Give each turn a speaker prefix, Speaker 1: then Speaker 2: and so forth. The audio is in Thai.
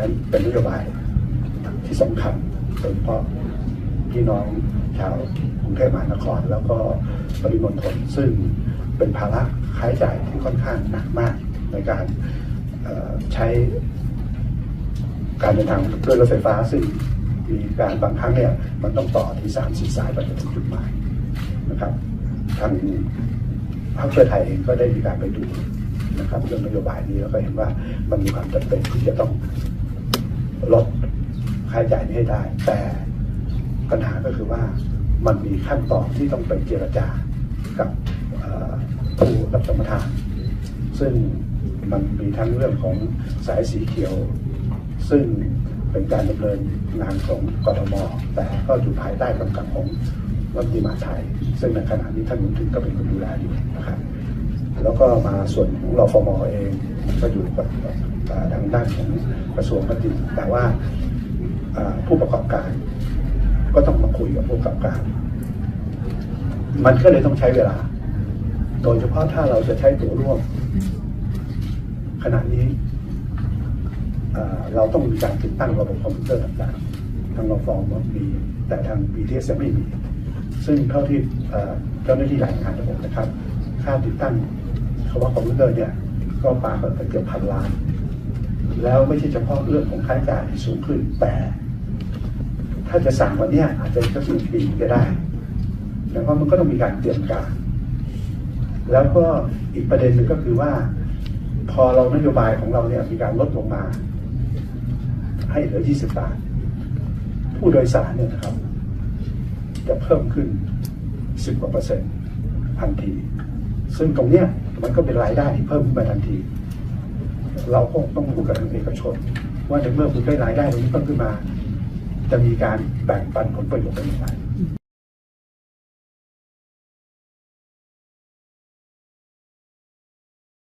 Speaker 1: นั้นเป็นนโยบายที่สำคัญโดยเฉพาะพี่น้องชาวกรุงเทพมหานคร แล้วก็ปริมณฑลซึ่งเป็นภาระค่าใช้จ่ายที่ค่อนข้างหนักมากในการใช้การเดินทางด้วยรถไฟฟ้าซึ่งมีการบางครั้งเนี่ยมันต้องต่อที่สามสี่สายไปถึงจุดหมายนะครับทางพรรคเพื่อไทยเองก็ได้มีการไปดูนะครับเรื่องนโยบายนี้แล้วก็เห็นว่ามันมีความจำเป็นที่จะต้อง ลดค่าใช้จ่ายนี้ให้ได้ แต่ปัญหาก็คือว่ามันมีขั้นตอนที่ต้องไปเจรจากับผู้รับสมทาน ซึ่งมันมีทั้งเรื่องของสายสีเขียว ซึ่งเป็นการดำเนินงานของกทม แต่ก็อยู่ภายใต้กำกับของรัฐมนตรีมหาดไทย ซึ่งในขณะนี้ท่านมุนถึงก็เป็นคนดูแลอยู่นะครับ แล้วก็มาส่วนของรฟมเองก็อยู่กับทางด้านของกระทรวงก็จริงแต่ว่าผู้ประกอบการ ก็ต้องมาคุยกับผู้ประกอบการ มันก็เลยต้องใช้เวลา โดยเฉพาะถ้าเราจะใช้ตัวร่วม ขณะนี้เราต้องมีการติดตั้งระบบคอมพิวเตอร์ต่างๆ ทางราฟองมี แต่ทาง BTS ยังไม่มี ซึ่งเท่าที่เอ่อเจ้าหน้าที่รายงานระบบนะครับ ค่าติดตั้ง คำว่าคอมพิวเตอร์เนี่ยก็ปาไปเกือบพันล้าน แล้วไม่ใช่เฉพาะเรื่องของค่าใช้จ่ายที่สูงขึ้นแต่ ถ้าจะสั่งวันนี้อาจจะก็สิ้นปีก็ได้แต่ว่ามันก็ต้องมีการเตรียมการ แล้วก็อีกประเด็นหนึ่งก็คือว่า พอเรานโยบายของเราเนี่ยมีการลดลงมา ให้เหลือ 20 บาท ผู้โดยสารเนี่ยนะครับ จะเพิ่มขึ้น 10กว่าเปอร์เซ็นต์ทันที ซึ่งตรงเนี้ย มันก็เป็นรายได้ที่เพิ่มขึ้นมาทันที เราก็ต้องดูกับทางเอกชน ว่าในเมื่อคุณได้รายได้ตรงนี้เพิ่มขึ้นมา จะมีการแบ่งปันผลประโยชน์กันอย่างไร